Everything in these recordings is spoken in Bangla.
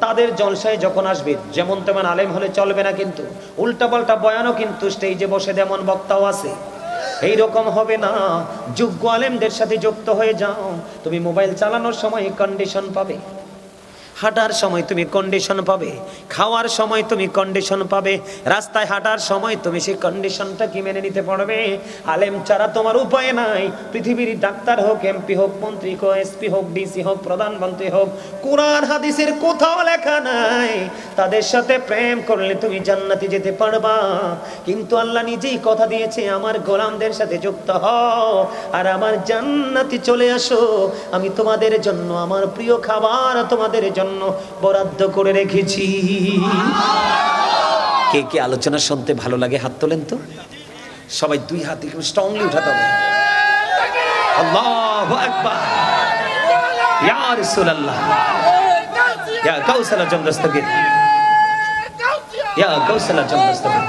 তাদের জলসায় যখন আসবে, যেমন তেমন আলেম হলে চলবে না কিন্তু, উল্টাপাল্টা বয়ানও কিন্তু স্টেজে বসে তেমন বক্তাও আছে। এই রকম হবে না, যোগ্য আলেমদের সাথে যুক্ত হয়ে যাও। তুমি মোবাইল চালানোর সময় কন্ডিশন পাবে। হাঁটার সময় তুমি কন্ডিশন পাবে, খাওয়ার সময় তুমি কন্ডিশন পাবে, রাস্তায় হাঁটার সময় তুমি সেই কন্ডিশনটা কি মেনে নিতে পারবে? আলেম ছাড়া তোমার উপায় নাই। পৃথিবীর ডাক্তার হোক এমপি হোক, মন্ত্রী হোক এসপি হোক ডিসি হোক, প্রধানমন্ত্রী হোক, কোরআন, হাদিসের কোথাও লেখা নাই। তাদের সাথে প্রেম করলে তুমি জান্নাতে যেতে পারবা। কিন্তু আল্লাহ নিজেই কথা দিয়েছে, আমার গোলামদের সাথে যুক্ত হও। আর আমার জান্নাতে চলে আসো। আমি তোমাদের জন্য আমার প্রিয় খাবার তোমাদের জন্য বরাদ্দ করে রেখেছি। কে কে আলোচনা শুনতে ভালো লাগে হাত তোলেন তো? সবাই দুই হাত একটু স্ট্রংলি উঠাতে হবে। আল্লাহু আকবার। ইয়া রাসূলুল্লাহ। ইয়া কাউসালা জমদস্তগির ইয়া কাউসালা জমদস্তগির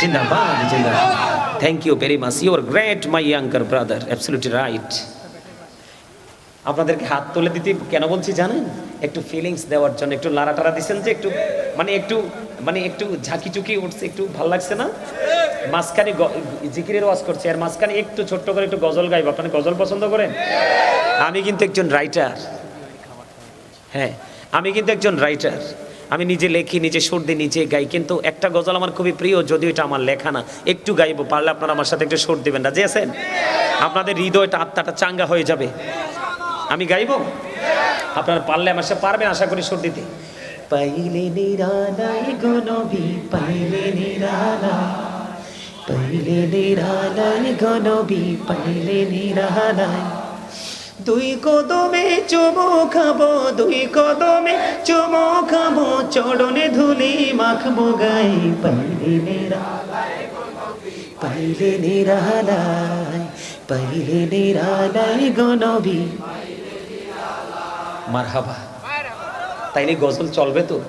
জিন্দাবাদ জিন্দাবাদ। Thank you very much you are great my younger brother absolutely right আপনাদেরকে হাত তুলে দিতে কেন বলছি জানেন? একটু ফিলিংস দেওয়ার জন্য। একটু লাড়াটারা দিছেন যে একটু মানে একটু মানে একটু ঝাঁকি চুকি উঠছে, একটু ভালো লাগছে না? মাঝখানে জিকিরের ওয়াজ করছে আর মাঝখানে একটু ছোট্ট করে একটু গজল গাইব। আপনারা গজল পছন্দ করেন? আমি কিন্তু একজন রাইটার হ্যাঁ আমি কিন্তু একজন রাইটার আমি নিজে লেখি, নিজে সুর দিই, নিজে গাই। কিন্তু একটা গজল আমার খুবই প্রিয়, যদিও এটা আমার লেখা না। একটু গাইবো, পারলে আপনারা আমার সাথে একটু সুর দিবেন রাজি আছেন? আপনাদের হৃদয়টা আত্মাটা চাঙ্গা হয়ে যাবে। আমি গাইব? আপনারা পারলে আমার সাথে পারবেন, আশা করি সুর দিতে। পাইলে নিরালাই গনবি পাইলে নিরালাই পাইলে নিরালাই গনবি পাইলে নিরালাই দুই কদমে চুমো খাব, দুই কদমে চুমো খাব, চড়নে ধুলি মাখবো গাই পাইলে নিরালাই পাইলে নিরালাই পাইলে নিরালাই গনবি মারহাবা। তাইলে গজল চলবে তো?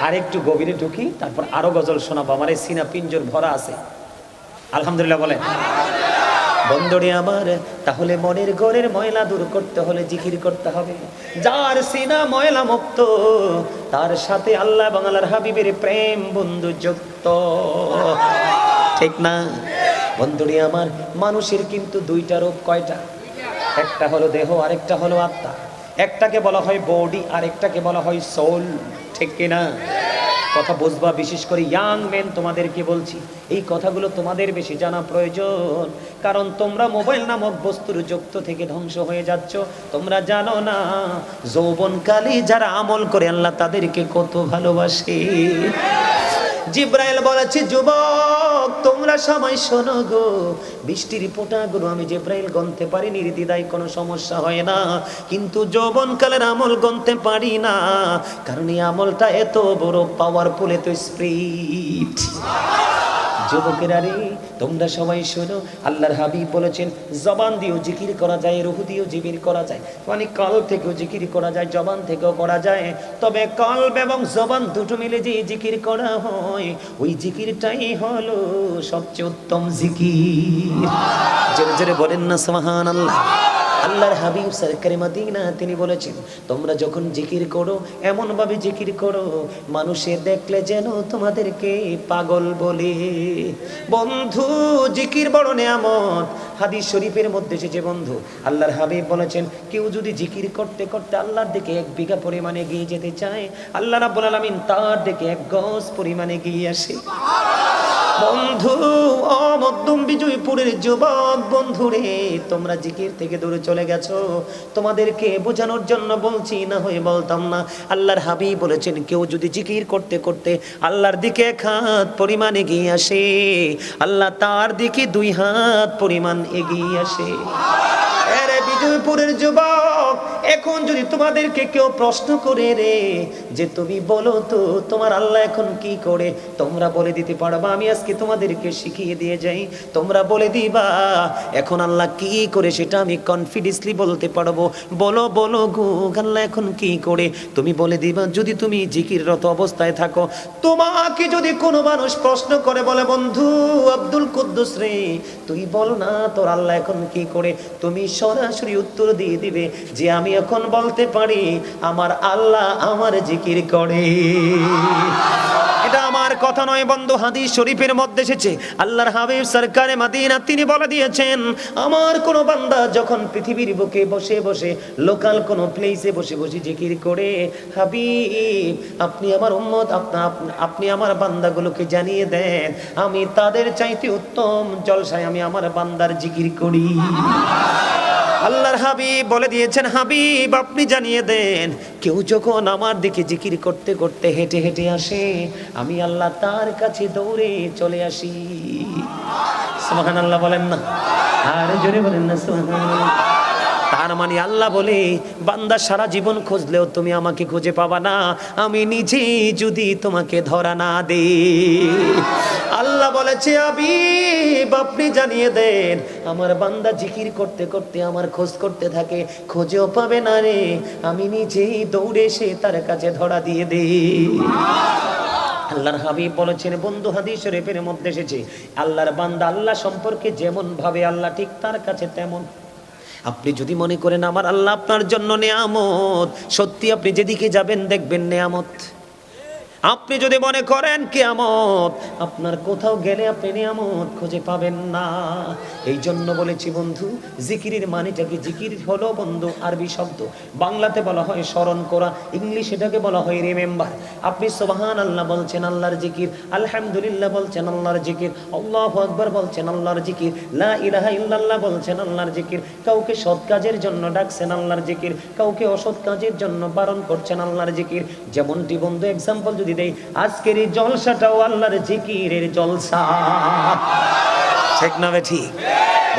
আর একটু গভীরে ঢুকি, তারপর আরও গজল শোনাবো। আমার এই সিনা পিঞ্জর ভরা আছে। আলহামদুলিল্লাহ বলেন। বন্দরে আমার, তাহলে মনের ঘরের ময়লা দূর করতে হলে জিকির করতে হবে। যার সিনা ময়লা মুক্ত, তার সাথে আল্লাহ বাংলার হাবিবের প্রেম বন্ধু যুক্ত ঠিক না? বন্ধুরে আমার, মানুষের কিন্তু দুইটা রূপ কয়টা? একটা হলো দেহ, আরেকটা হলো আত্মা। একটাকে বলা হয় বডি আর একটাকে বলা হয় সোল ঠিক কিনা? কথা বুঝবা, বিশেষ করে ইয়াং মেন তোমাদেরকে বলছি, এই কথাগুলো তোমাদের বেশি জানা প্রয়োজন, কারণ তোমরা মোবাইল নামক বস্তুর যুক্ত থেকে ধ্বংস হয়ে যাচ্ছ, তোমরা জানো না, যৌবনকালে যারা আমল করে আল্লাহ তাদেরকে কত ভালোবাসে। জিব্রাইল বলেছে যুবক, তোমরা সময় শোনো গো। বৃষ্টির ফোঁটাগুলো আমি জিব্রাইল গনতে পারি নির্দিদায় কোনো সমস্যা হয় না। কিন্তু যৌবনকালের আমল গনতে পারি না, কারণ এই আমলটা এত বড় পাওয়ারফুল এত স্প্রিট যুবকেরা রে, তোমরা সবাই শোনো, আল্লাহর হাবিব বলেছেন, জবান দিয়েও জিকির করা যায়, রুহু দিয়েও জিকির করা যায়। মানে কাল থেকেও জিকির করা যায়, জবান থেকেও করা যায়। তবে কলব এবং জবান দুটো মিলে যে জিকির করা হয়, ওই জিকিরটাই হলো সবচেয়ে উত্তম জিকির। জোরে জোরে বলেন না সুবহান আল্লাহ আল্লাহর হাবিব সরকারি মদিনা, তিনি বলেছেন, তোমরা যখন জিকির করো এমন ভাবে জিকির করো, মানুষে দেখলে যেন তোমাদেরকে পাগল বলে। বন্ধু, জিকির বড় নেয়ামত। হাদিস শরীফের মধ্যে এসেছে, বন্ধু, আল্লাহর হাবিব বলেছেন, কেউ যদি জিকির করতে করতে আল্লাহর দিকে এক বিঘা পরিমাণে গিয়ে যেতে চায়, আল্লাহ রাব্বুল আলামিন তার দিকে এক গজ পরিমাণে গিয়ে আসে। বন্ধু ও মধ্যম বিজয়পুরের যুবক বন্ধুরে তোমরা জিকির থেকে দূরে চলে গেছো। তোমাদেরকে বোঝানোর জন্য বলছি, না হয়ে বলতাম না। আল্লাহর হাবি বলেছেন, কেউ যদি জিকির করতে করতে আল্লাহর দিকে এক হাত পরিমাণ এগিয়ে আসে, আল্লাহ তার দিকে দুই হাত পরিমাণ এগিয়ে আসে। বিজয়পুরের যুবক এখন যদি তোমাদেরকে কেউ প্রশ্ন করে রে, যে তুমি বলো তো, তোমার আল্লাহ এখন কি করে? তোমরা বলে দিতে পারবা, আমি আজকে তোমাদেরকে শিখিয়ে দিয়ে যাই। তোমরা বলে দিবা, এখন আল্লাহ কি করে সেটা আমি কনফিডেন্সলি বলতে পারব। বলো বলো গো, আল্লাহ এখন কি করে? তুমি বলে দিবা, যদি তুমি জিকিররত অবস্থায় থাকো। তোমাকে যদি কোনো মানুষ প্রশ্ন করে, বলে, বন্ধু আব্দুল কুদ্দুস রে, তুই বল না, তোর আল্লাহ এখন কি করে? তুমি সরাসরি উত্তর দিয়ে দিবে যে, আমি এখন বলতে পারি, আমার আল্লাহ আমার জিকির করে। এটা আমার কথা নয় বন্ধু, হাদিস শরীফের মধ্যে এসেছে। আল্লাহর হাবিব সরকারে মাদিনা, তিনি বলে দিয়েছেন, আমার কোনো বান্দা যখন পৃথিবীর বুকে বসে বসে লোকাল কোনো প্লেসে বসে বসে জিকির করে, হাবিব, আপনি আমার উম্মত আপনা আমার বান্দাগুলোকে জানিয়ে দেন, আমি তাদের চাইতে উত্তম জলসায় আমি আমার বান্দার জিকির করি। আল্লাহর হাবিব বলে দিয়েছেন, হাবিব, আপনি জানিয়ে দেন, কেউ যখন আমার দিকে জিকির করতে করতে হেঁটে হেঁটে আসে, আমি আল্লাহ তার কাছে দৌড়ে চলে আসি সুবহান আল্লাহ বলেন না আর জোরে বলেন না, সুবহানাল্লাহ। তার মানে আল্লাহ বলে, বান্দা সারা জীবন খুঁজলেও তুমি আমাকে খুঁজে পাবা না। আমি নিজে যদি তোমাকে ধরা না দে আল্লাহ বলেছে আবিব আপনি জানিয়ে দেন, আমার বান্দা জিকির করতে করতে, আমার খোঁজ করতে থাকে, খোঁজেও পাবে না রে। আমি নিজেই দৌড়ে সে তার কাছে ধরা দিয়ে দে আল্লাহর হাবিব বলেছেন, বন্ধু হাদিস শরীফের মধ্যে এসেছে, আল্লাহর বান্দা আল্লাহ সম্পর্কে যেমন ভাবে আল্লাহ ঠিক তার কাছে তেমন আপনি যদি মনে করেন আমার আল্লাহ আপনার জন্য নেয়ামত, সত্যি আপনি যেদিকে যাবেন দেখবেন নেয়ামত। আপনি যদি মনে করেন কেয়ামত, আপনার কোথাও গেলে আপনি নিয়ামত খুঁজে পাবেন না। এই জন্য বলেছি বন্ধু, জিকিরের মানেটা কি? জিকির হলো বন্ধু আরবি শব্দ। বাংলাতে বলা হয় স্মরণ করা, ইংলিশ এটাকে বলা হয় রিমেম্বার আপনি সোবাহান আল্লাহ বলছেন আল্লাহর জিকির, আলহামদুলিল্লাহ বলছেন আল্লাহর জিকির, আল্লাহ আকবর বলছেন আল্লাহর জিকির, লা ইলাহা ইল্লাল্লাহ বলছেন আল্লাহর জিকির, কাউকে সৎ কাজের জন্য ডাকছেন আল্লাহর জিকির, কাউকে অসৎ কাজের জন্য বারণ করছেন আল্লাহর জিকির। যেমনটি বন্ধু এক্সাম্পল যদি দেই আজকের এই জলসাটাও আল্লাহর জিকিরের জলসা। ঠিক না ঠিক?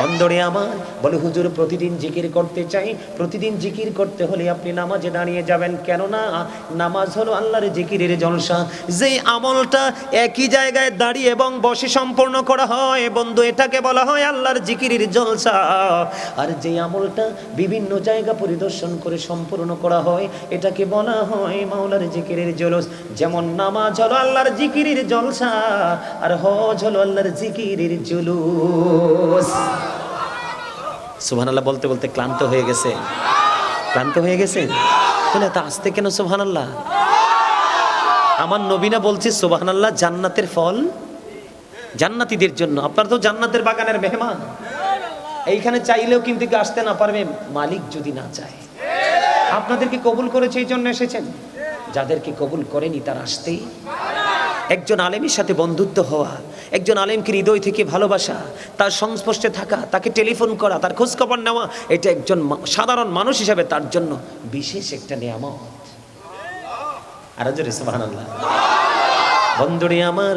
বন্দরে আমার। বলে, হুজুর, প্রতিদিন জিকির করতে চাই। প্রতিদিন জিকির করতে হলে আপনি নামাজে দাঁড়িয়ে যাবেন কেননা নামাজ হলো আল্লাহর জিকিরের জলসা। যেই আমলটা একই জায়গায় দাঁড়িয়ে এবং বসে সম্পূর্ণ করা হয়, বন্ধু, এটাকে বলা হয় আল্লাহর জিকিরের জলসা। আর যে আমলটা বিভিন্ন জায়গা পরিদর্শন করে সম্পূর্ণ করা হয়, এটাকে বলা হয় মাওলার জিকিরের জলস। যেমন নামাজ হলো আল্লাহর জিকিরের জলসা, আর হজ হলো আল্লাহর জিকিরের জুলুস। সুবহানাল্লাহ বলতে বলতে ক্লান্ত হয়ে গেছে। ক্লান্ত হয়ে গেছে? তাহলে তা আসতে কেন সুবহানাল্লাহ? আমার নবীনা বলছে, সুবহানাল্লাহ জান্নাতের ফল জান্নাতীদের জন্য। আপনারা তো জান্নাতের বাগানের মেহমান। এইখানে চাইলেও কিন্তু আসতে না পারবে, মালিক যদি না চায়। আপনাদেরকে কবুল করেছে, এই জন্য এসেছেন। যাদেরকে কবুল করেনি, তারা আসতেই একজন আলেমের সাথে বন্ধুত্ব হওয়া, একজন আলেমকে হৃদয় থেকে ভালোবাসা, তার সংস্পর্শে থাকা, তাকে টেলিফোন করা, তার খোঁজখবর নেওয়া, এটা একজন সাধারণ মানুষ হিসাবে তার জন্য বিশেষ একটা নিয়ামত। বন্ধুরে আমার,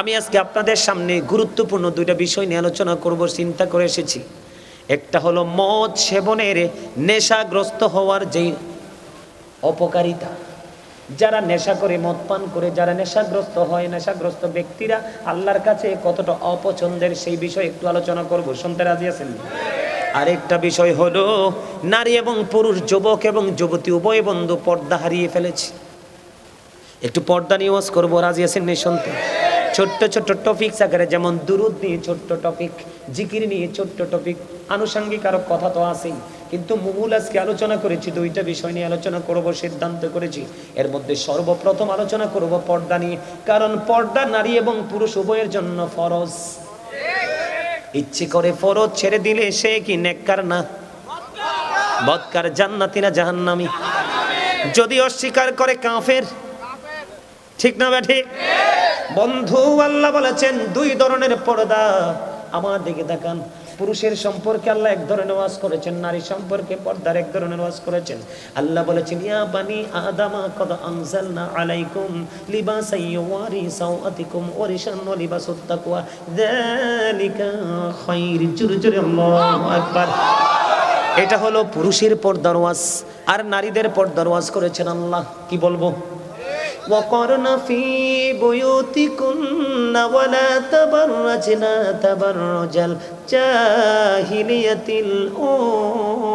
আমি আজকে আপনাদের সামনে গুরুত্বপূর্ণ দুইটা বিষয় নিয়ে আলোচনা করব, চিন্তা করে এসেছি। একটা হলো মদ সেবনের নেশাগ্রস্ত হওয়ার যেই অপকারিতা যারা নেশা করে, মদ পান করে, যারা নেশাগ্রস্ত হয়, নেশাগ্রস্ত ব্যক্তিরা আল্লাহর কাছে কতটা অপছন্দের সেই বিষয়ে একটু আলোচনা করব। শুনতে রাজি আছেন? আরেকটা বিষয় হলো, নারী এবং পুরুষ, যুবক এবং যুবতী, উভয় বন্ধু পর্দা হারিয়ে ফেলেছে। একটু পর্দা নিয়ে ওয়াজ করব, রাজি আছেন নি শুনতে? ছোট্ট ছোট্ট টপিক আকারে, যেমন দুরুদ নিয়ে ছোট্ট টপিক জিকির নিয়ে ছোট্ট টপিক আনুষঙ্গিক আরও কথা তো আছেই। কিন্তু মূল আজকে আলোচনা করেছি, দুইটা বিষয় নিয়ে আলোচনা করব, সিদ্ধান্ত করেছি। এর মধ্যে সর্বপ্রথম আলোচনা করব পর্দা নিয়ে, কারণ পর্দা নারী এবং পুরুষ উভয়ের জন্য ফরজ। ইচ্ছে করে ফরজ ছেড়ে দিলে সে কি নেককার না? বদকার জান্নাতিরা জাহান্নামী। যদি অস্বীকার করে কাফের। ঠিক না ঠিক বন্ধু আল্লাহ বলেছেন, দুই ধরনের পর্দা। আমার দিকে তাকান। পুরুষের সম্পর্কে আল্লাহ এক ধরনের ওয়াজ করেছেন, নারী সম্পর্কে পর্দার এক ধরনের ওয়াজ করেছেন। আল্লাহ বলেছেন, ইয়া বানি আদামা, কদ আনজালনা আলাইকুম লিবাসান ইউয়ারি সাওআতিকুম ওয়া রিশান ওয়া লিবাসুত তাকওয়া। যালিকা খায়র জোরে, আল্লাহু আকবার। এটা হলো পুরুষের পর্দার ওয়াজ, আর নারীদের পর্দার ওয়াজ করেছেন আল্লাহ। কি বলব? وقرن في بيوتكن ولا تبرجن تبرج الجاهلية الأولى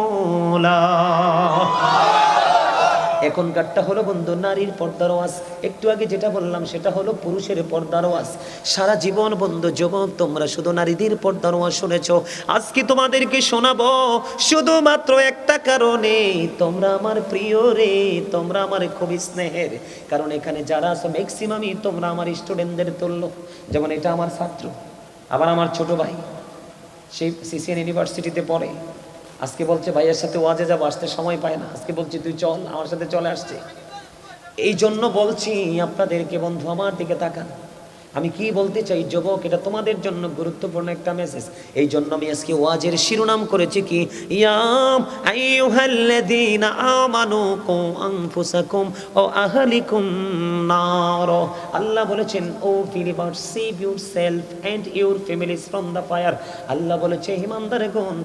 এখনকারটা হলো বন্ধু, নারীর পর্দার ওয়াজ। একটু আগে যেটা বললাম, সেটা হলো পুরুষের পর্দার ওয়াজ। সারা জীবন বন্ধু, যুবক, তোমরা শুধু নারীদের পর্দার ওয়াজ শুনেছো। আজকে তোমাদেরকে শোনাবো শুধুমাত্র একটা কারণে। তোমরা আমার প্রিয় রে, তোমরা আমার খুবই স্নেহের। কারণ এখানে যারা আছো ম্যাক্সিমামই তোমরা আমার স্টুডেন্টদের তুল্য। যেমন এটা আমার ছাত্র, আবার আমার ছোট ভাই। সেই সিসিএন ইউনিভার্সিটিতে পড়ে। আজকে বলছে, ভাইয়ের সাথে ওয়াজে যাব, আসতে সময় পায় না। আজকে বলছি, তুই চল, আমার সাথে চলে আসছে। এই জন্য বলছি, আপনাদেরকে বন্ধু, আমার দিকে তাকান। আমি কি বলতে চাই, যুবক, এটা তোমাদের জন্য গুরুত্বপূর্ণ একটা মেসেজ এই জন্য আমি আজকে ওয়াজের শিরোনাম করেছি কি ইয়াম আমানু কু আনফুসাকুম ও আহলিকুম নার। আল্লাহ বলেছেন, O believers save yourself and families from fire আল্লাহ বলেছে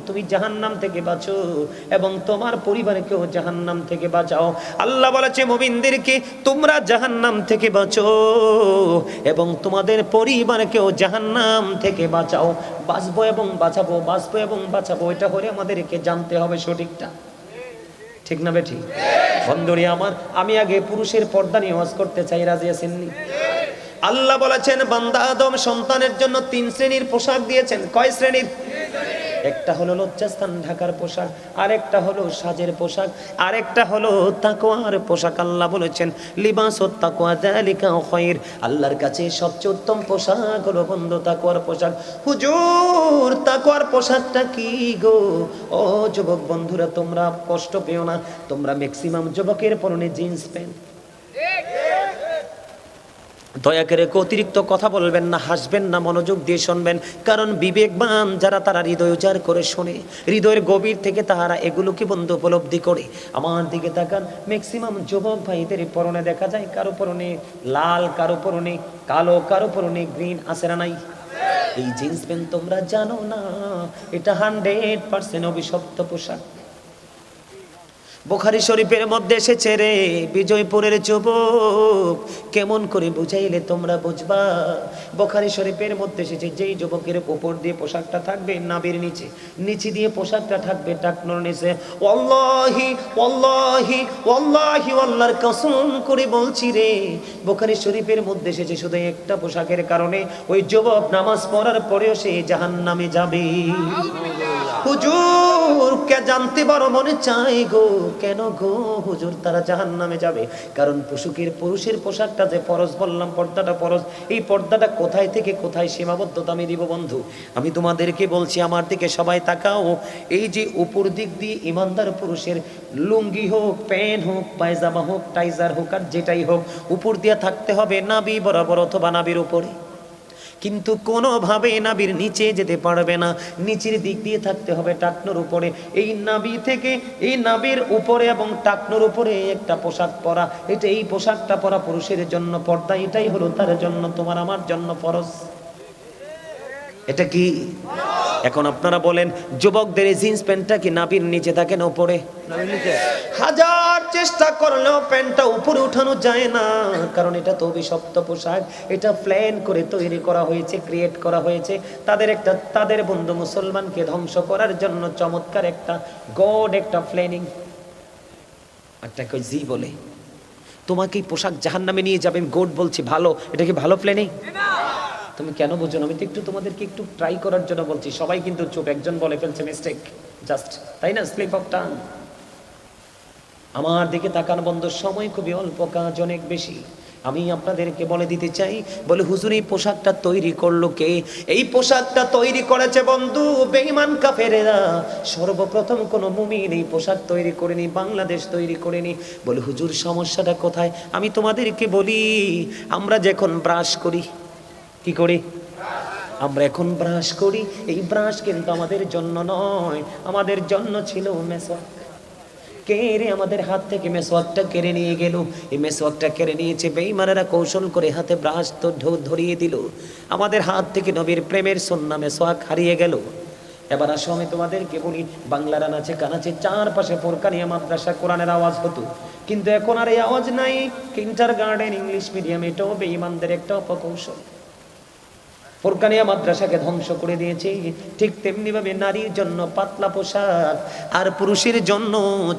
তুমি জাহান্নাম থেকে বাঁচো এবং তোমার পরিবারকেও জাহান্নাম থেকে বাঁচাও। আল্লাহ বলেছে, মুমিনদেরকে তোমরা জাহান্নাম থেকে বাঁচো এবং তোমাদের পরিবারকেও জাহান্নাম থেকে বাঁচাও। বাঁচবো এবং বাঁচাবো, বাঁচবো এবং বাঁচাবো, এটা করে আমাদেরকে জানতে হবে সঠিকটা। ঠিক না বেঠি? বন্ধুরি আমার, আমি আগে পুরুষের পর্দা নিয়ে ওয়াজ করতে চাই, রাজি আসেননি আল্লাহ বলেছেন, বান্দা আদম সন্তানের জন্য তিন শ্রেণির পোশাক দিয়েছেন। কয় শ্রেণির? একটা হলো লজ্জাস্থান ঢাকার পোশাক, আরেকটা হলো সাজের পোশাক, আরেকটা হলো তাকোয়ার পোশাক। আল্লাহ বলেছেন, লিবাস ও তাকওয়া যালিকা খায়র আল্লাহর কাছে সবচেয়ে উত্তম পোশাক হলো বন্ধু তাকওয়ার পোশাক। হুজুর তাকোয়ার পোশাকটা কি গো? ও যুবক বন্ধুরা, তোমরা কষ্ট পেও না। তোমরা ম্যাক্সিমাম যুবকের পরনে জিন্স প্যান্ট দয়া করে অতিরিক্ত কথা বলবেন না, হাসবেন না, মনোযোগ দিয়ে শুনবেন। কারণ বিবেকবান যারা তারা হৃদয় উচার করে শোনে। হৃদয়ের গভীর থেকে তাহারা এগুলোকে বন্ধু উপলব্ধি করে। আমার দিকে তাকান ম্যাক্সিমাম যুবক ভাইদের পরনে দেখা যায়, কারও পরনে লাল, কারও পরনে কালো, কারও পরনে গ্রিন না নাই? এই জিন্স প্যান্ট তোমরা জানো না, এটা হান্ড্রেড পার্সেন্ট অভিশপ্ত পোশাক। বোখারি শরীফের মধ্যে এসেছে রে, বিজয়পুরের যুবক। কেমন করে বুঝাইলে তোমরা বুঝবা? বোখারি শরীফের মধ্যে এসেছে, যেই যুবকের উপর দিয়ে পোশাকটা থাকবে, নাবির নিচে। নিচে দিয়ে পোশাকটা থাকবে টাকনোর নিচে, ওয়াল্লাহি ওয়াল্লাহি ওয়াল্লাহি, আল্লাহর কসম করে বলছি রে। বোখারি শরীফের মধ্যে এসেছে শুধু একটা পোশাকের কারণে, ওই যুবক নামাজ পড়ার পরেও সে জাহান্নামে যাবে। হুজুর, কে জানতে পারো মনে চাই গো? কেন গো? হুজুর, তারা জাহান নামে যাবে। কারণ পশুকের, পুরুষের পোশাকটা যে ফরজ বললাম পর্দাটা ফরজ এই পর্দাটা কোথায় থেকে কোথায় সীমাবদ্ধতা আমি দিব বন্ধু? আমি তোমাদেরকে বলছি, আমার দিকে সবাই তাকাও। এই যে উপর দিক দিয়ে ইমানদার পুরুষের লুঙ্গি হোক, প্যান্ট হোক, পায়জামা হোক, টাইজার হোক, আর যেটাই হোক, উপর দিয়ে থাকতে হবে নাবি বরাবর অথবা নাবির উপরে। কিন্তু কোনোভাবে নাবির নিচে যেতে পারবে না। নিচের দিক দিয়ে থাকতে হবে টাকনোর উপরে। এই নাবি থেকে এই নাবির উপরে এবং টাকনোর উপরে একটা পোশাক পরা। এটা এই পোশাকটা পরা পুরুষের জন্য পর্দা। এটাই হলো তার জন্য, তোমার আমার জন্য ফরজ। এটা কি? এখন আপনারা বলেন যুবকদের এই জিন্স প্যান্টটা কি নাবির নিচে থাকে না উপরে? হাজার চেষ্টা করলেও প্যান্টটা উপরে উঠানো যায় না কারণ এটা তো অভিশপ্ত পোশাক। এটা প্ল্যান করে তৈরি করা হয়েছে ক্রিয়েট করা হয়েছে। তাদের একটা তাদের বন্ধু মুসলমানকে ধ্বংস করার জন্য চমৎকার একটা গড একটা প্ল্যানিং একটা কই জি বলে তোমাকে এই পোশাক জাহান নামে নিয়ে যাবে আমি গোড বলছি ভালো এটা কি ভালো প্ল্যানিং তুমি কেন বুঝো আমি তো একটু তোমাদেরকে একটু ট্রাই করার জন্য বলছি। সবাই কিন্তু চুপ, একজন বলে ফেলছে মিস্টেক জাস্ট তাই না? স্লিপ অফ টাং আমার দিকে তাকান বন্ধ, সময় খুবই অল্প, কাজ অনেক বেশি। আমি আপনাদেরকে বলে দিতে চাই, বলে হুজুর, এই পোশাকটা তৈরি করল কে? এই পোশাকটা তৈরি করেছে বন্ধু, বেঈমান কাফেরেরা। সর্বপ্রথম কোনো মুমিন এই পোশাক তৈরি করেনি, বাংলাদেশ তৈরি করেনি। বলে হুজুর, সমস্যাটা কোথায়? আমি তোমাদেরকে বলি, আমরা যখন ব্রাশ করি কি করি? আমরা এখন ব্রাশ করি। এই ব্রাশ কিন্তু আমাদের জন্য নয়, আমাদের জন্য ছিল মেসওয়াক। কেড়ে আমাদের হাত থেকে মেসওয়াকটা কেড়ে নিয়ে গেল? এই মেসওয়াকটা কেড়ে নিয়েছে বেইমানেরা কৌশল করে হাতে ব্রাশ তো ধরিয়ে দিল। আমাদের হাত থেকে নবীর প্রেমের সন্না মেসওয়াক হারিয়ে গেল। এবার আসো আমি তোমাদেরকে বলি, বাংলার আনাচে কানাচে চারপাশে পোরকানিয়া মাদ্রাসা কোরআনের আওয়াজ হতো। কিন্তু এখন আর এই আওয়াজ নাই। কিন্টার গার্ডেন ইংলিশ মিডিয়াম এটাও বেইমানদের একটা অপকৌশল। ফোরকানিয়া মাদ্রাসাকে ধ্বংস করে দিয়েছে। ঠিক তেমনি ভাবে নারীর জন্য পাতলা পোশাক আর পুরুষের জন্য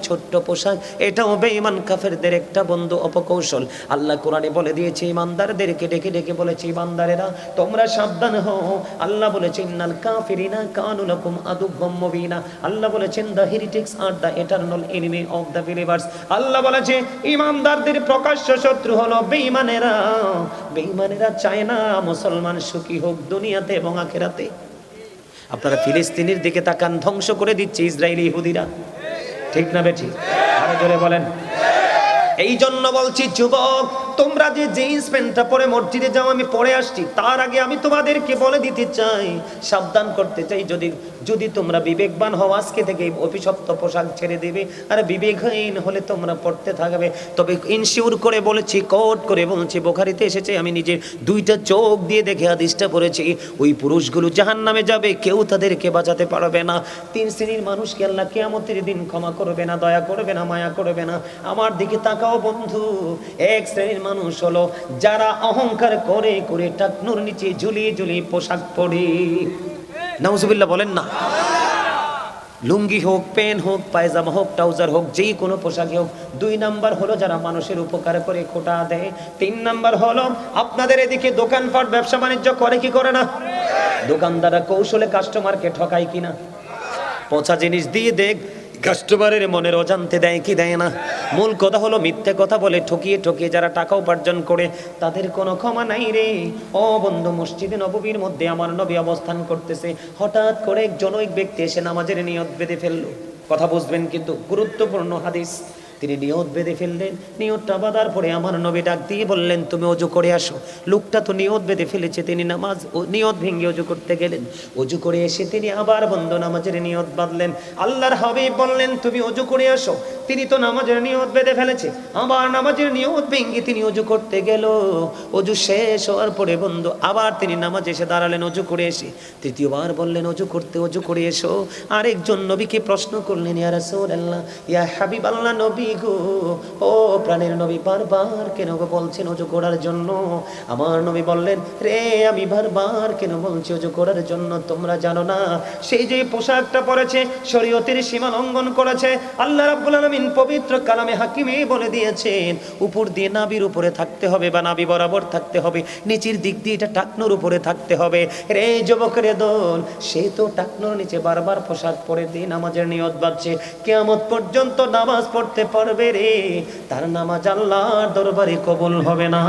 ছোট্ট পোশাক, এটাও বেঈমান কাফেরদের একটা বন্ধ অপকৌশল। আল্লাহ কোরআনে বলে দিয়েছে, ইমানদারদেরকে ডেকে ডেকে বলেছে, ইমানদারেরা, তোমরা সাবধান হও। আল্লাহ বলেছে, ইন্নাল কাফিরিনা কানুলাকুম আদুব্বম মুবিনা। আল্লাহ বলেছেন, the heretics are the eternal enemy of the believers. আল্লাহ বলেছে, ইমানদারদের প্রকাশ্য শত্রু হলো বেঈমানেরা। বেঈমানেরা চায় না মুসলমান সুখী হোক দুনিয়াতে এবং আখেরাতে। আপনারা ফিলিস্তিনির দিকে তাকান, ধ্বংস করে দিচ্ছে ইসরায়েলি ইহুদিরা। ঠিক না বেঠি? আরও জোরে বলেন। এই জন্য বলছি, যুবক, তোমরা যে জিন্স প্যান্টটা পরে মসজিদে যাও, আমি পরে আসছি। তার আগে আমি তোমাদেরকে বলে দিতে চাই, সাবধান করতে চাই যদি যদি তোমরা বিবেকবান হও, আজকে থেকে অভিশপ্ত পোশাক ছেড়ে দেবে। আর বিবেকহীন হলে তোমরা পড়তে থাকবে। তবে ইনশিওর করে বলেছি, কোট করে বলছি, বোখারিতে এসেছে, আমি নিজের দুইটা চোখ দিয়ে দেখে আদিশটা পড়েছি। ওই পুরুষগুলো জাহান নামে যাবে, কেউ তাদেরকে বাঁচাতে পারবে না। তিন শ্রেণির মানুষকে আল্লাহ কেয়ামতের দিন ক্ষমা করবে না, দয়া করবে না, মায়া করবে না। আমার দিকে তাকাও বন্ধু, এক শ্রেণির মানুষ হলো যারা অহংকার করে করে টাকনুর নিচে ঝুলিয়ে ঝুলিয়ে পোশাক পরে। নাউজুবিল্লাহ বলেন না। লুঙ্গি হোক পেন হোক, পায়জামা হোক, ট্রাউজার হোক, যেই কোনো পোশাকে হোক, দুই নাম্বার হলো যারা মানুষের উপকার করে খোটা দেয়। তিন নাম্বার হলো আপনাদের এদিকে দোকানপাট ব্যবসা বাণিজ্য করে কি করে না? দোকানদাররা কৌশলে কাস্টমারকে ঠকায় কিনা? পচা জিনিস দিয়ে দেখ কাস্টমারের মনের অজান্তে দেয় কি দেয় না? মূল কথা হলো মিথ্যে কথা বলে ঠকিয়ে ঠকিয়ে যারা টাকা উপার্জন করে, তাদের কোনো ক্ষমা নাই রে। ও বন্ধু, মসজিদে নববীর মধ্যে আমার নবী অবস্থান করতেছে। হঠাৎ করে এক ব্যক্তি এসে নামাজের নিয়ত বেঁধে ফেলল। কথা বুঝবেন কিন্তু, গুরুত্বপূর্ণ হাদিস। তিনি নিয়ত বেঁধে ফেললেন। নিয়তটা বাঁধার পরে আমার নবী ডাক দিয়ে বললেন, তুমি অজু করে আসো। লোকটা তো নিয়ত বেঁধে ফেলেছে, তিনি নামাজ ও নিয়ত ভেঙে অজু করতে গেলেন। অজু করে এসে তিনি আবার বন্ধ নামাজের নিয়ত বাঁধলেন। আল্লাহর হাবিব বললেন, তুমি অজু করে আসো। তিনি তো নামাজের নিয়ত বেঁধে ফেলেছে, আবার নামাজের নিয়ত ভেঙে তিনি অজু করতে গেল। অজু শেষ হওয়ার পরে বন্ধু আবার তিনি নামাজ এসে দাঁড়ালেন অজু করে এসে। তৃতীয়বার বললেন, অজু করতে, অজু করে এসো। আরেকজন নবীকে প্রশ্ন করলেন, ইয়া রাসূলুল্লাহ, ইয়া হাবিব আল্লাহ নবী গো। ও প্রাণের নবী, বারবার কেন গো বলছেন অজু করার জন্য? আমার নবী বললেন, রে, আমি বারবার কেন বলছি অজু করার জন্য? তোমরা জানো না, সেই যে পোশাকটা পরেছে, শরীয়তের সীমা লঙ্ঘন করেছে, আল্লাহ রাব্বুল আলামিন পবিত্র কালামে হাকিমে বলে দিয়েছেন, উপর দিয়ে নাবির উপরে থাকতে হবে বা নাবি বরাবর থাকতে হবে, নিচের দিক দিয়ে এটা টাকনোর উপরে থাকতে হবে। রে যুবক রে দোল, সে তো টাকনোর নিচে বারবার পোশাক পরে দিয়ে নামাজের নিয়ত বাজছে কেয়ামত পর্যন্ত নামাজ পড়তে পারবে রে। তার নামাজ আল্লাহর দরবারে কবুল হবে না।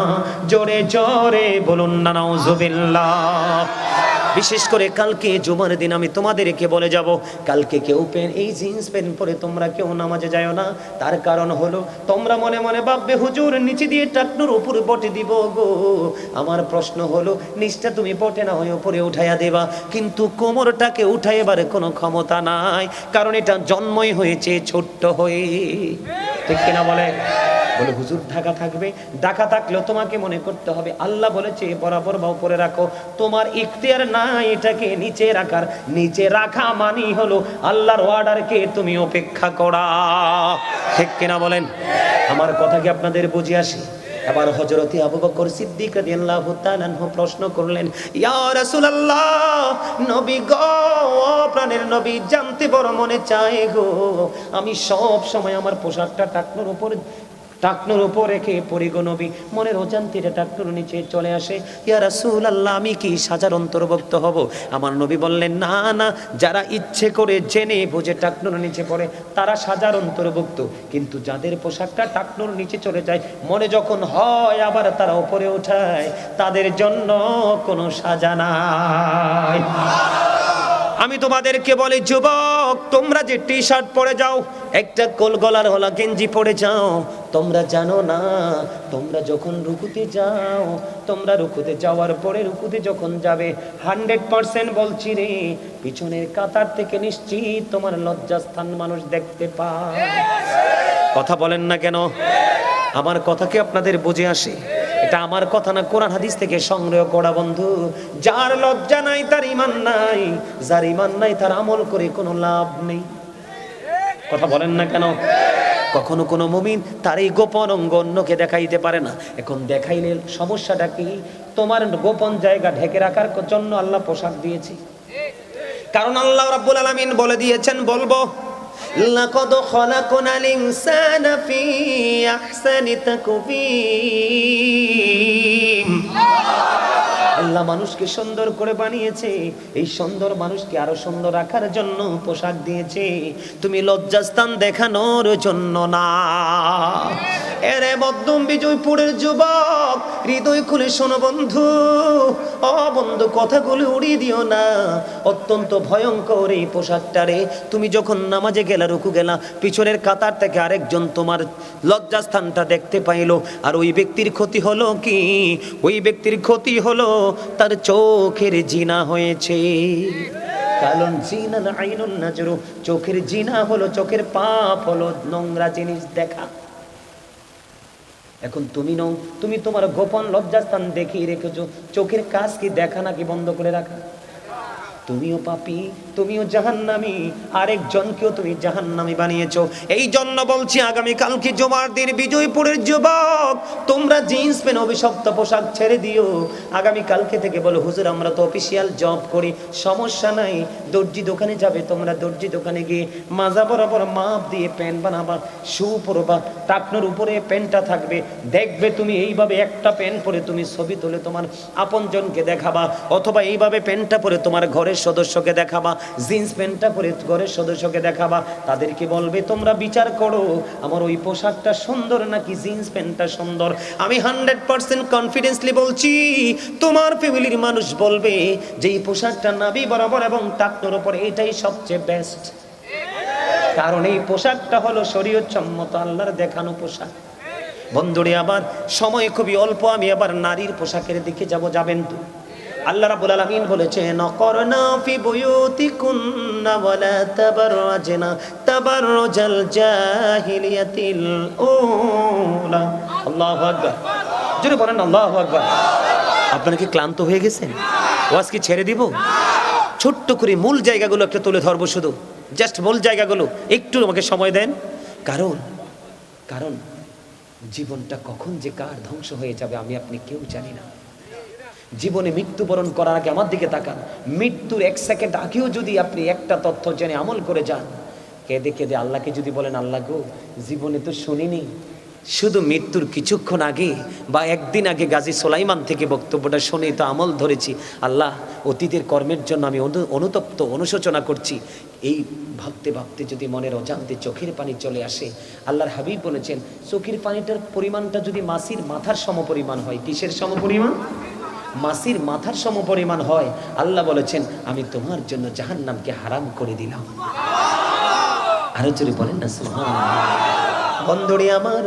জোরে জোরে বলুন না নাউজুবিল্লাহ বিশেষ করে কালকে জুমার দিন আমি তোমাদেরকে বলে যাব, কালকে কেউ পেন, এই জিন্স প্যান্ট পরে তোমরা কেউ নামাজে যাও না। তার কারণ হলো, তোমরা মনে মনে ভাববে, হুজুর, নিচে দিয়ে টাকনুর উপরে বটে দিব গো। আমার প্রশ্ন হলো, নিচটা তুমি বটে না হয়ে উপরে উঠাইয়া দেবা? কিন্তু কোমরটাকে উঠাইবার কোনো ক্ষমতা নাই, কারণ এটা জন্মই হয়েছে, ছোট্ট হয়ে। ঠিক কিনা বলে বলে, হুজুর, ঢাকা থাকবে। ঢাকা থাকলেও তোমাকে মনে করতে হবে। আল্লাহ বলেছে, বরাবর বা উপরে রাখো। তোমার ইখতিয়ার না এটাকে নিচে রাখার। নিচে রাখা মানি হলো আল্লাহর অর্ডারকে তুমি অপেক্ষা করা। ঠিক কিনা বলেন? আমার কথা কি আপনাদের বুঝে আসে? এবার হজরতে আবু বকর সিদ্দিক রাদিয়াল্লাহু তাআলা প্রশ্ন করলেন, ইয়া রাসূলুল্লাহ, নবী গো প্রাণের নবী, জানতে বড় মনে চায় গো। আমি সব সময় আমার পোশাকটা টাকনোর উপর টাকনোর উপর রেখে পড়ি গো নবী মনের অজান্তিরে টাকনোর নিচে চলে আসে, ইয়া রাসূল আল্লাহ আমি কি সাজার অন্তর্ভুক্ত হব? আমার নবী বললেন, না না, যারা ইচ্ছে করে জেনে বুঝে টাকনোর নিচে পড়ে, তারা সাজার অন্তর্ভুক্ত। কিন্তু যাদের পোশাকটা টাকনোর নিচে চলে যায়, মনে যখন হয় আবার তারা উপরে ওঠায় তাদের জন্য কোনো সাজা নাই। আমি তোমাদেরকে বলি যুবক তোমরা যে টি শার্ট পরে যাও একটা কোল গলার হলা গেঞ্জি পরে যাও। তোমরা জানো না তোমরা যখন রুকুতে যাও তোমরা রুকুতে যাওয়ার পরে রুকুতে যখন যাবে হান্ড্রেড পার্সেন্ট বলছি রে পিছনের কাতার থেকে নিশ্চিত তোমার লজ্জাস্থান মানুষ দেখতে পায়। কথা বলেন না কেন? আমার কথা কি আপনাদের বুঝে আসে। এটা আমার কথা না, কোরআন হাদিস থেকে সংগ্রহ করা বন্ধু। যার লজ্জা নাই, তার ইমান নাই। যার ইমান নাই, তার আমল করে কোনো লাভ নেই। কথা বলেন না কেন? কখনো কোনো মুমিন তার এই গোপন অঙ্গ অন্যকে দেখাইতে পারে না। এখন দেখাইলে সমস্যাটা কি? তোমার গোপন জায়গা ঢেকে রাখার জন্য আল্লাহ পোশাক দিয়েছি। কারণ আল্লাহ রাব্বুল আলামিন বলে দিয়েছেন, বলব লাকাদ খলাকনাল ইনসানা ফি আহসানি তাকবীম আল্লাহ মানুষকে সুন্দর করে বানিয়েছে। এই সুন্দর মানুষকে আরও সুন্দর রাখার জন্য পোশাক দিয়েছে। তুমি লজ্জাস্থান দেখানোর জন্য না। এরে মধ্যম বিজয়পুরের যুবক হৃদয় খুলে শোনো বন্ধু। ও বন্ধু, কথাগুলো উড়িয়ে দিও না। অত্যন্ত ভয়ঙ্কর এই পোশাকটারে তুমি যখন নামাজে গেলা, রুকু গেলা, পিছনের কাতার থেকে আরেকজন তোমার লজ্জাস্থানটা দেখতে পাইলো। আর ওই ব্যক্তির ক্ষতি হলো কি? ওই ব্যক্তির ক্ষতি হলো তার চোখের জিনা হয়েছে। কারণ জিনা আইনুন নাজরু। চোখের জিনা হলো, চোখের পাপ হলো। নোংরা জিনিস দেখা। এখন তুমি নও, তুমি তোমার গোপন লজ্জাস্থান দেখিয়ে রেখেছো। চোখের কাজ কি দেখা নাকি বন্ধ করে রাখা? তুমিও পাপি, তুমিও জাহান্নামি। আরেকজনকেও তুমি জাহান্নামি বানিয়েছো। এই জন্য বলছি আগামী কালকে জমার দিন বিজয়পুরের যুবক, তোমরা জিন্স প্যান্ট অভিশপ্ত পোশাক ছেড়ে দিও। আগামী কালকে থেকে বলো, হুজুর, আমরা তো অফিসিয়াল জব করি, সমস্যা নাই, দর্জি দোকানে যাবে তোমরা, দর্জি দোকানে গিয়ে মাজা বরাবর মাপ দিয়ে প্যান্ট বানাবা, শু পরবা, টাকনোর উপরে প্যান্টটা থাকবে। দেখবে তুমি এইভাবে একটা প্যান্ট পরে তুমি ছবি তুলে তোমার আপনজনকে দেখাবা, অথবা এইভাবে প্যান্টটা পরে তোমার ঘরের সদস্যকে দেখাবা, জিন্স প্যান্টটা পরে ঘরের সদস্যকে দেখাবা। তাদেরকে বলবে, তোমরা বিচার করো, আমার ওই পোশাকটা সুন্দর নাকি জিন্স প্যান্টটা সুন্দর? আমি হান্ড্রেড পার্সেন্ট কনফিডেন্সলি বলছি, তোমার ফ্যামিলির মানুষ বলবে যে এই পোশাকটা নাবি বরাবর এবং টাকনোর উপরে এটাই সবচেয়ে বেস্ট কারণ এই পোশাকটা হলো শরীয়ত সম্মত আল্লাহর দেখানো পোশাক। বন্ধুরে আবার সময় খুবই অল্প, আমি আবার নারীর পোশাকের দিকে যাব, যাবেন তো? আল্লাহ রাব্বুল আলামিন বলেছেন করনা ফি বুয়ুতিকুন্না ওয়ালা তাবাররাজনা, তাবাররুজাল জাহিলিয়াতিল উলা। আল্লাহু আকবার। জোরে বলেন, আল্লাহু আপনারা কি ক্লান্ত হয়ে গেছেন? ওয়াজ কি ছেড়ে দিব? ছোট্ট করে মূল জায়গাগুলো একটা তুলে ধরবো শুধু। জাস্ট মূল জায়গাগুলো। একটু আমাকে সময় দেন। কারণ কারণ জীবনটা কখন যে কার ধ্বংস হয়ে যাবে আমি আপনি কেউ জানি না। জীবনে মৃত্যুবরণ করার আগে আমার দিকে তাকান। মৃত্যুর এক সেকেন্ড আগেও যদি আপনি একটা তথ্য জেনে আমল করে যান, কেঁদে কেঁদে আল্লাহকে যদি বলেন, আল্লাহ গো, জীবনে তো শুনিনি। শুধু মৃত্যুর কিছুক্ষণ আগে বা একদিন আগে গাজী সোলাইমান থেকে বক্তব্যটা শুনেই তো আমল ধরেছি। আল্লাহ, অতীতের কর্মের জন্য আমি অনু- অনুতপ্ত, অনুশোচনা করছি। এই ভাবতে ভাবতে যদি মনের অজান্তে চোখের পানি চলে আসে, আল্লাহর হাবিব বলেছেন, চোখের পানিটার পরিমাণটা যদি মাসির মাথার সমপরিমাণ হয়, কিসের সমপরিমাণ? মাসির মাথার সমপরিমাণ হয়। আল্লাহ বলেছেন, আমি তোমার জন্য জাহান নামকে হারাম করে দিলাম। আরও জোরে বলেন না, সুবহানাল্লাহ। বন্ধুরে আমার,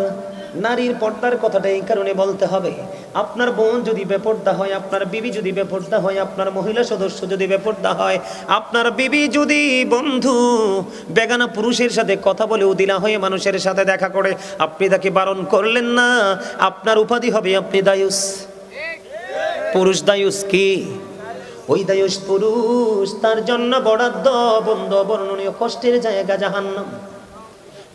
নারীর পর্দার কথাটা এই কারণে বলতে হবে, আপনার বোন যদি বেপর্দা হয়, আপনার বিবি যদি বেপর্দা হয়, আপনার মহিলা সদস্য যদি বেপর্দা হয়, আপনার বিবি যদি বন্ধু, বেগানা পুরুষের সাথে কথা বলে উদিলা হয়ে মানুষের সাথে দেখা করে, আপনি তাকে বারণ করলেন না, আপনার উপাধি হবে আপনি দায়ুস। পুরুষ দায়ুস কি? ওই দায়ুস পুরুষ, তার জন্য বরাদ্দ, বন্ধ বর্ণনীয় কষ্টের জায়গা জাহান্নাম।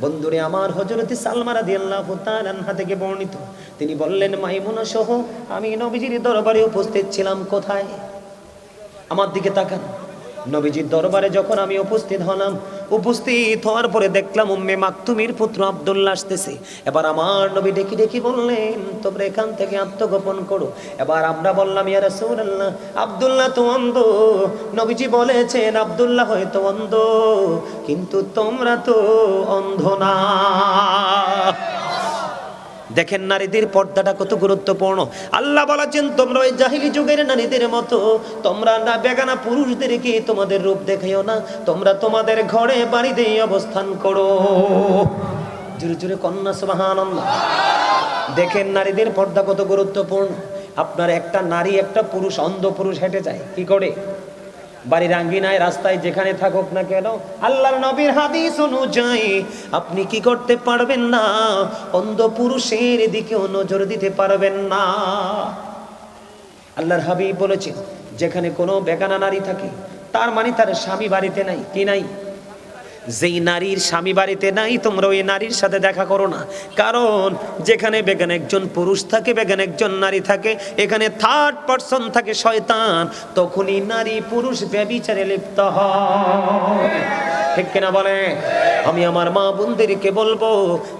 বন্ধুরে, আমার হজরতে সালমারা দিয়াল্লাহু তাআলা থেকে বর্ণিত। তিনি বললেন, মাইমুনা সহ আমি নবীজির দরবারে উপস্থিত ছিলাম কোথায়? আমার দিকে তাকান। নবীজির দরবারে যখন আমি উপস্থিত হলাম উপস্থিত হওয়ার পরে দেখলাম উম্মে মাকতুমির পুত্র আবদুল্লা আসতেছে। এবার আমার নবী ডেকে ডেকে বললেন, তোমরা এখান থেকে আত্মগোপন করো। এবার আমরা বললাম, ইয়া রাসূলুল্লাহ, আবদুল্লাহ তো অন্ধ। নবীজি বলেছেন, আব্দুল্লাহ হয়তো অন্ধ, কিন্তু তোমরা তো অন্ধ না। দেখেন নারীদের পর্দাটা কত গুরুত্বপূর্ণ। আল্লাহ বলেছেন, তোমরা ওই জাহিলি যুগের নারীদের মতো, তোমরা না বেগানা পুরুষদেরকে তোমাদের রূপ দেখাইও না, তোমরা তোমাদের ঘরে বাড়িতে অবস্থান করো। জোরে জোরে কন্যা, সুবহানাল্লাহ। দেখেন নারীদের পর্দা কত গুরুত্বপূর্ণ। আপনার একটা নারী একটা পুরুষ, অন্ধ পুরুষ হেঁটে যায়, কি করে? বাড়ির আঙ্গিনায়, রাস্তায় যেখানে থাকুক না কেন, আল্লাহর নবীর হাদিস অনুযায়ী আপনি কি করতে পারবেন না? অন্ধ পুরুষের দিকেও নজর দিতে পারবেন না। আল্লাহর হাবিব বলেছেন, যেখানে কোনো বেগানা নারী থাকে, তার মানে তার স্বামী বাড়িতে নাই, কি নাই? যেই নারীর স্বামী বাড়িতে নাই তোমরা ওই নারীর সাথে দেখা করো না। কারণ যেখানে বেগান একজন পুরুষ থাকে, বেগান একজন নারী থাকে, এখানে থার্ড পার্সন থাকে শয়তান, তখনই নারী পুরুষ ব্যবিচারে লিপ্ত হয়। ঠিক কিনা বলে? আমি আমার মা বোনদেরকে বলব,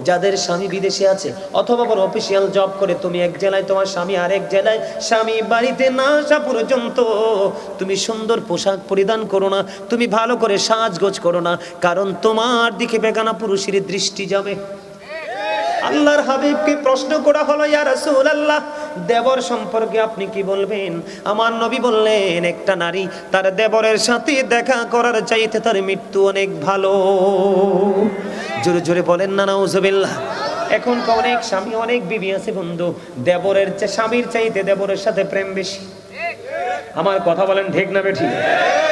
যাদের স্বামী বিদেশে আছে, অথবা বড় অফিসিয়াল জব করে, তুমি এক জেলায় তোমার স্বামী আরেক জেলায়, স্বামী বাড়িতে না আসা পর্যন্ত তুমি সুন্দর পোশাক পরিধান করো না, তুমি ভালো করে সাজগোজ করো না, কারণ তোমার দিকে বেগানা পুরুষের দৃষ্টি যাবে। আল্লাহর হাবিবকে প্রশ্ন করা হলো, ইয়া রাসূলুল্লাহ, দেবর সম্পর্কে আপনি কি বলবেন? আমার নবী বললেন, একটা নারী তার দেবরের সাথে দেখা করার চাইতে তার মৃত্যু অনেক ভালো। জোরে জোরে বলেন না নাউজুবিল্লাহ এখন তো অনেক স্বামী, অনেক বিবি আছে বন্ধু, দেবরের স্বামীর চাইতে দেবরের সাথে প্রেম বেশি। আমার কথা বলেন ঠিক না বেঠি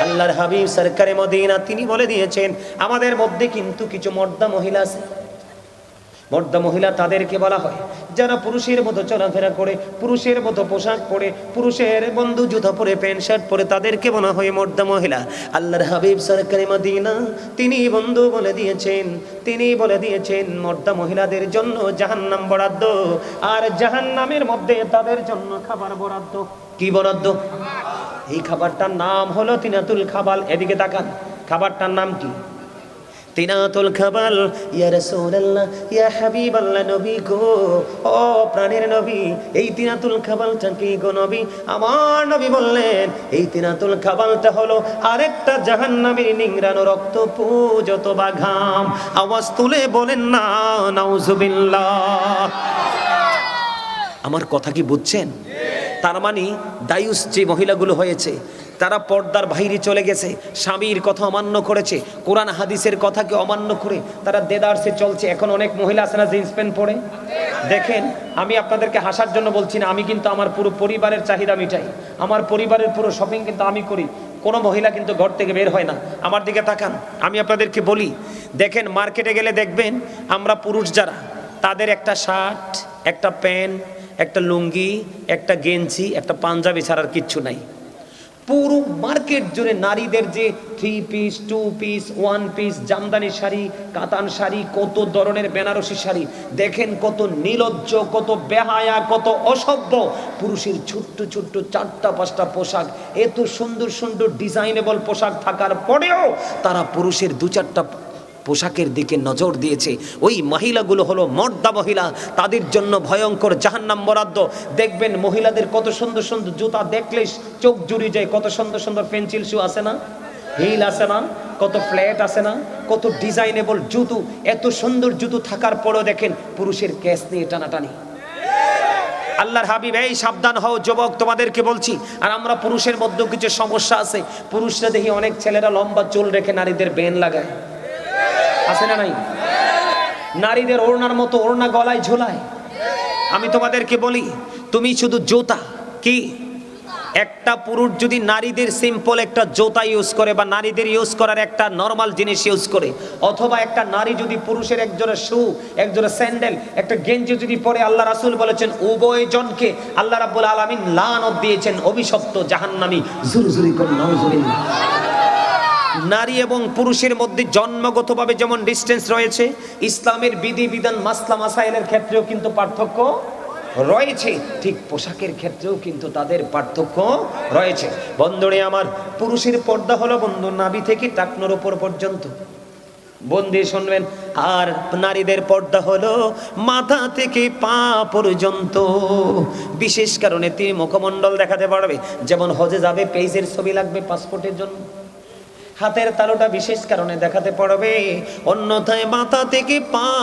আল্লাহর হাবিব সরকারে মদিনা, তিনি বলে দিয়েছেন, আমাদের মধ্যে কিন্তু কিছু মর্দা মহিলা আছে। মর্দা মহিলা তাদেরকে বলা হয়। যারা পুরুষের মতো চলাফেরা করে, পুরুষের মতো পোশাক পরে, পুরুষের বন্ধু জুতা পরে, প্যান্ট শার্ট পরে তাদেরকে বলা হয় মর্দা মহিলা। আল্লাহর হাবিব সরকারি মদিনা, তিনি বন্ধু বলে দিয়েছেন, তিনি বলে দিয়েছেন, মর্দা মহিলাদের জন্য জাহান্নাম বরাদ্দ, আর জাহান্নামের মধ্যে তাদের জন্য খাবার বরাদ্দ। কি বরাদ্দ? এই খাবারটার নাম হলো তিনাতুল খাবাল। এদিকে তাকান, খাবারটার নাম কি? তিনাতুল খাবাল, ইয়া রাসূলুল্লাহ, ইয়া হাবিবাল্লাহ নবী গো, ও প্রাণের নবী, এই তিনাতুল খাবালটা কি গো নবী? আমার নবী বললেন, এই তিনাতুল খাবালটা হলো আরেকটা জাহান্নামের নিংরানো রক্ত পূজত বা ঘাম আওয়াজ তুলে বলেন, না, নাউজুবিল্লাহ। আমার কথা কি বুঝছেন? তার মানে দায়ুস যে মহিলাগুলো হয়েছে তারা পর্দার বাইরে চলে গেছে, স্বামীর কথা অমান্য করেছে, কোরআন হাদিসের কথাকে অমান্য করে তারা দেদারসে চলছে। এখন অনেক মহিলা আছে না জিন্স প্যান্ট পরে? দেখেন, আমি আপনাদেরকে হাসার জন্য বলছি না, আমি কিন্তু আমার পুরো পরিবারের চাহিদা মিটাই। আমার পরিবারের পুরো শপিং কিন্তু আমি করি। কোনো মহিলা কিন্তু ঘর থেকে বের হয় না। আমার দিকে তাকান, আমি আপনাদেরকে বলি, দেখেন, মার্কেটে গেলে দেখবেন, আমরা পুরুষ যারা, তাদের একটা শার্ট, একটা প্যান্ট, একটা লুঙ্গি, একটা গেঞ্জি, একটা পাঞ্জাবি ছাড়ার কিচ্ছু নাই। পুরো মার্কেট জুড়ে নারীদের যে three piece two piece one piece jamdani sari, কাতান শাড়ি, কত ধরনের বেনারসি শাড়ি, দেখেন কত নিলজ্জ, কত বেহায়া, কত অসভ্য। পুরুষের ছোট্ট ছোট্ট চারটা, পাঁচটা পোশাক, এত সুন্দর সুন্দর ডিজাইনেবল পোশাক থাকার পরেও তারা পুরুষের দু চারটা পোশাকের দিকে নজর দিয়েছে। ওই মহিলাগুলো হলো মর্দা মহিলা। তাদের জন্য ভয়ঙ্কর জাহান্নাম বরাদ্দ। দেখবেন মহিলাদের কত সুন্দর সুন্দর জুতা দেখলে চোখ জুড়ি যায়। কত সুন্দর সুন্দর পেন্সিল শু আছে না? হিল আছে না? কত ফ্ল্যাট আছে না? কত ডিজাইনেবল জুতো। এত সুন্দর জুতো থাকার পরেও দেখেন পুরুষের ক্যাশ নিয়ে টানাটানি। আল্লাহর হাবিব, এই সাবধান হও যুবক, তোমাদেরকে বলছি। আর আমরা পুরুষের মধ্যেও কিছু সমস্যা আছে। পুরুষরা দেখি অনেক ছেলেরা লম্বা চুল রেখে নারীদের বেন লাগায়। আছে না নাই? নারীদের ওড়নার মতো ওড়না গলায় ঝোলায়। আমি তোমাদেরকে বলি, তুমি শুধু জোতা, কি? একটা পুরুষ যদি নারীদের সিম্পল একটা জোতা ইউজ করে বা নারীদের ইউজ করার একটা নর্মাল জিনিস ইউজ করে, অথবা একটা নারী যদি পুরুষের একজোড়া শু, একজোড়া স্যান্ডেল একটা গেঞ্জি যদি পরে আল্লাহ রাসুল বলেছেন, উভয় জনকে আল্লাহ রাব্বুল আলামিন লানত দিয়েছেন অভিশপ্ত জাহান্নামী জুরজুরি করে নাউজুবিল্লাহ নারী এবং পুরুষের মধ্যে জন্মগতভাবে যেমন ডিস্টেন্স রয়েছে, ইসলামের বিধি বিধান মাসলা মাসাইলের ক্ষেত্রেও কিন্তু পার্থক্য রয়েছে। ঠিক পোশাকের ক্ষেত্রেও কিন্তু তাদের পার্থক্য রয়েছে। বন্ধুরে, আমার পুরুষের পর্দা হলো বন্ধু নাভি থেকে টাকনোর ওপর পর্যন্ত। বন্দি শুনবেন, আর নারীদের পর্দা হলো মাথা থেকে পা পর্যন্ত। বিশেষ কারণে তিনি মুখমণ্ডল দেখাতে পারবে। যেমন হজে যাবে পেজের ছবি লাগবে পাসপোর্টের জন্য। হাতের তালুটা বিশেষ কারণে দেখাতে পারবে অন্যথায় মাথা থেকে পা